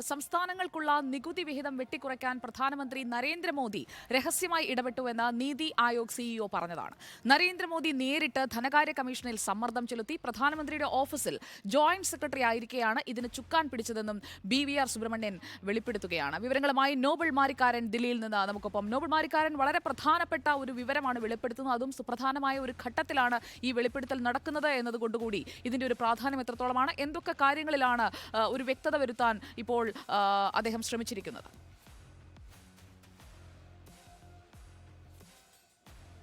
സംസ്ഥാനങ്ങൾക്കുള്ള നികുതി വിഹിതം വെട്ടിക്കുറയ്ക്കാൻ പ്രധാനമന്ത്രി നരേന്ദ്രമോദി രഹസ്യമായി ഇടപെട്ടുവെന്ന് നീതി ആയോഗ് സിഇഒ പറഞ്ഞതാണ്. നരേന്ദ്രമോദി നേരിട്ട് ധനകാര്യ കമ്മീഷനിൽ സമ്മർദ്ദം ചെലുത്തി പ്രധാനമന്ത്രിയുടെ ഓഫീസിൽ ജോയിന്റ് സെക്രട്ടറി ആയിരിക്കെയാണ് ഇതിന് ചുക്കാൻ പിടിച്ചതെന്നും ബി വി ആർ സുബ്രഹ്മണ്യൻ വെളിപ്പെടുത്തുകയാണ്. വിവരങ്ങളുമായി നോബൽ മാരിക്കാരൻ ദില്ലിയിൽ നിന്ന് നമുക്കൊപ്പം. നോബൽ മാരിക്കാരൻ വളരെ പ്രധാനപ്പെട്ട ഒരു വിവരമാണ് വെളിപ്പെടുത്തുന്നത്. അതും സുപ്രധാനമായ ഒരു ഘട്ടത്തിലാണ് ഈ വെളിപ്പെടുത്തൽ നടക്കുന്നത് എന്നതുകൊണ്ടുകൂടി ഇതിന്റെ ഒരു പ്രാധാന്യം എത്രത്തോളമാണ്? എന്തൊക്കെ കാര്യങ്ങളിലാണ് ഒരു വ്യക്തത വരുത്താൻ ഇപ്പോൾ അദ്ദേഹം ശ്രമിച്ചിരിക്കുന്നത്.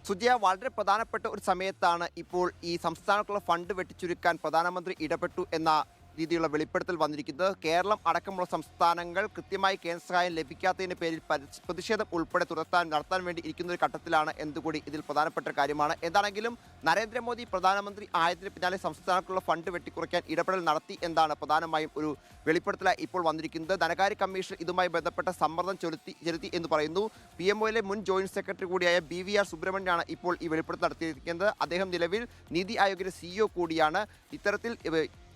സുജയ വളരെ പ്രധാനപ്പെട്ട ഒരു സമയത്താണ് ഇപ്പോൾ ഈ സംസ്ഥാനത്തുള്ള ഫണ്ട് വെട്ടിച്ചുരുക്കാൻ പ്രധാനമന്ത്രി ഇടപെട്ടു എന്ന രീതിയിലുള്ള വെളിപ്പെടുത്തൽ വന്നിരിക്കുന്നത്. കേരളം അടക്കമുള്ള സംസ്ഥാനങ്ങൾ കൃത്യമായി കേന്ദ്ര സഹായം ലഭിക്കാത്തതിന്റെ പേരിൽ പരി- പ്രതിഷേധം ഉൾപ്പെടെ തുടർത്താൻ നടത്താൻ വേണ്ടി ഇരിക്കുന്ന ഒരു ഘട്ടത്തിലാണ് എന്തുകൂടി ഇതിൽ പ്രധാനപ്പെട്ട കാര്യമാണ്. എന്താണെങ്കിലും നരേന്ദ്രമോദി പ്രധാനമന്ത്രി ആയതിന് പിന്നാലെ സംസ്ഥാനത്തുള്ള ഫണ്ട് വെട്ടിക്കുറയ്ക്കാൻ ഇടപെടൽ നടത്തി എന്നാണ് പ്രധാനമായും ഒരു വെളിപ്പെടുത്തലായി ഇപ്പോൾ വന്നിരിക്കുന്നത്. ധനകാര്യ കമ്മീഷൻ ഇതുമായി ബന്ധപ്പെട്ട സമ്മർദ്ദം ചെലുത്തി ചെലുത്തി എന്ന് പറയുന്നു. പി എം ഒയിലെ മുൻ ജോയിന്റ് സെക്രട്ടറി കൂടിയായ ബി വി ആർ സുബ്രഹ്മണ്യനാണ് ഇപ്പോൾ ഈ വെളിപ്പെടുത്തൽ നടത്തിയിരിക്കുന്നത്. അദ്ദേഹം നിലവിൽ നീതി ആയോഗിന്റെ സിഇഒ കൂടിയാണ്. ഇത്തരത്തിൽ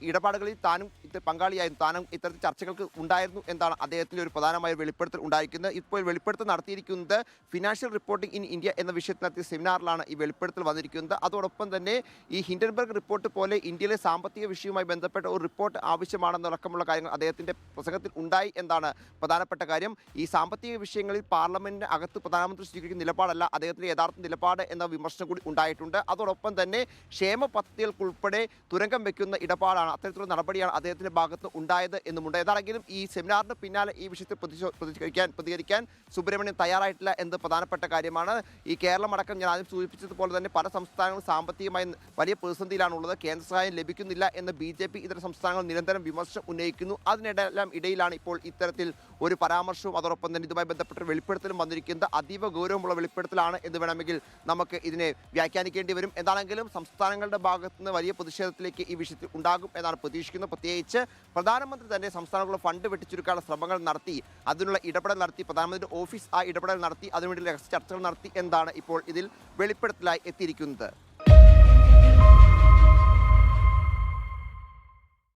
ഇടപാടുകളിൽ താനും ഇത് പങ്കാളിയായിരുന്നു. താനും ഇത്തരത്തിൽ ചർച്ചകൾക്ക് ഉണ്ടായിരുന്നു എന്നാണ് അദ്ദേഹത്തിന്റെ ഒരു പ്രധാനമായ വെളിപ്പെടുത്തൽ ഉണ്ടായിരിക്കുന്നത്. ഇപ്പോൾ വെളിപ്പെടുത്തൽ നടത്തിയിരിക്കുന്നത് ഫിനാൻഷ്യൽ റിപ്പോർട്ടിംഗ് ഇൻ ഇന്ത്യ എന്ന വിഷയത്തിൽ നടത്തിയ സെമിനാറിലാണ് ഈ വെളിപ്പെടുത്തൽ വന്നിരിക്കുന്നത്. അതോടൊപ്പം തന്നെ ഈ ഹിൻഡൻബർഗ് റിപ്പോർട്ട് പോലെ ഇന്ത്യയിലെ സാമ്പത്തിക വിഷയവുമായി ബന്ധപ്പെട്ട ഒരു റിപ്പോർട്ട് ആവശ്യമാണെന്നടക്കമുള്ള കാര്യങ്ങൾ അദ്ദേഹത്തിന്റെ പ്രസംഗത്തിൽ ഉണ്ടായി എന്നാണ് പ്രധാനപ്പെട്ട കാര്യം. ഈ സാമ്പത്തിക വിഷയങ്ങളിൽ പാർലമെന്റിന് അകത്ത് പ്രധാനമന്ത്രി സ്വീകരിക്കുന്ന നിലപാടല്ല അദ്ദേഹത്തിന്റെ യഥാർത്ഥ നിലപാട് എന്ന വിമർശനം കൂടി ഉണ്ടായിട്ടുണ്ട്. അതോടൊപ്പം തന്നെ ക്ഷേമ പദ്ധതികൾക്കുൾപ്പെടെ തുരങ്കം വയ്ക്കുന്ന ഇടപാടാണ് അത്തരത്തിലുള്ള നടപടിയാണ് അദ്ദേഹത്തിന്റെ ഭാഗത്ത് ഉണ്ടായത് എന്നുമുണ്ട് ഏതാണെങ്കിലും ഈ സെമിനാറിന് പിന്നാലെ ഈ വിഷയത്തിൽ പ്രതികരിക്കാൻ പ്രതികരിക്കാൻ സുബ്രഹ്മണ്യം തയ്യാറായിട്ടില്ല എന്ന് പ്രധാനപ്പെട്ട കാര്യമാണ്. ഈ കേരളം അടക്കം ഞാൻ ആദ്യം സൂചിപ്പിച്ചതുപോലെ തന്നെ പല സംസ്ഥാനങ്ങളും സാമ്പത്തികമായി വലിയ പ്രതിസന്ധിയിലാണുള്ളത്. കേന്ദ്ര സഹായം ലഭിക്കുന്നില്ല എന്ന് ബി ജെ പി ഇതര സംസ്ഥാനങ്ങൾ നിരന്തരം വിമർശനം ഉന്നയിക്കുന്നു. അതിനിടെല്ലാം ഇടയിലാണ് ഇപ്പോൾ ഇത്തരത്തിൽ ഒരു പരാമർശവും അതോടൊപ്പം തന്നെ ഇതുമായി ബന്ധപ്പെട്ട വെളിപ്പെടുത്തലും വന്നിരിക്കുന്നത്. അതീവ ഗൗരവമുള്ള വെളിപ്പെടുത്തലാണ് എന്ന് വേണമെങ്കിൽ നമുക്ക് ഇതിനെ വ്യാഖ്യാനിക്കേണ്ടി വരും. എന്താണെങ്കിലും സംസ്ഥാനങ്ങളുടെ ഭാഗത്തുനിന്ന് വലിയ പ്രതിഷേധത്തിലേക്ക് ഈ വിഷയത്തിൽ ഉണ്ടാകും എന്നാണ് പ്രതീക്ഷിക്കുന്നത്? പ്രത്യേകിച്ച് പ്രധാനമന്ത്രി തന്നെ സംസ്ഥാനങ്ങളുടെ ഫണ്ട് വെട്ടിച്ചുരുക്കാനുള്ള ശ്രമങ്ങൾ നടത്തി അതിനുള്ള ഇടപെടൽ നടത്തി പ്രധാനമന്ത്രി ഓഫീസ് ആ ഇടപെടൽ നടത്തി അതിനുവേണ്ടി ചർച്ചകൾ നടത്തി എന്താണ് ഇപ്പോൾ ഇതിൽ വെളിപ്പെടുത്തലായി എത്തിയിരിക്കുന്നത്?